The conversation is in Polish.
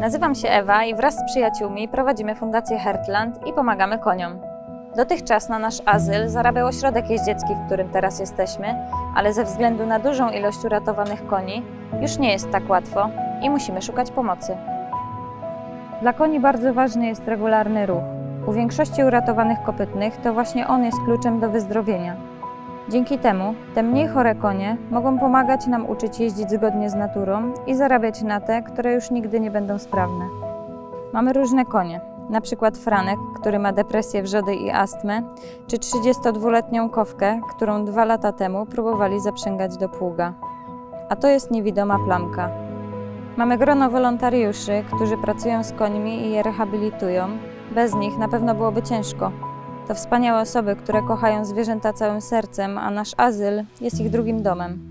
Nazywam się Ewa i wraz z przyjaciółmi prowadzimy Fundację Heartland i pomagamy koniom. Dotychczas na nasz azyl zarabiał ośrodek jeździecki, w którym teraz jesteśmy, ale ze względu na dużą ilość uratowanych koni już nie jest tak łatwo i musimy szukać pomocy. Dla koni bardzo ważny jest regularny ruch. U większości uratowanych kopytnych to właśnie on jest kluczem do wyzdrowienia. Dzięki temu te mniej chore konie mogą pomagać nam uczyć jeździć zgodnie z naturą i zarabiać na te, które już nigdy nie będą sprawne. Mamy różne konie, na przykład Franek, który ma depresję wrzody i astmę, czy 32-letnią kowkę, którą dwa lata temu próbowali zaprzęgać do pługa. A to jest niewidoma plamka. Mamy grono wolontariuszy, którzy pracują z końmi i je rehabilitują. Bez nich na pewno byłoby ciężko. To wspaniałe osoby, które kochają zwierzęta całym sercem, a nasz azyl jest ich drugim domem.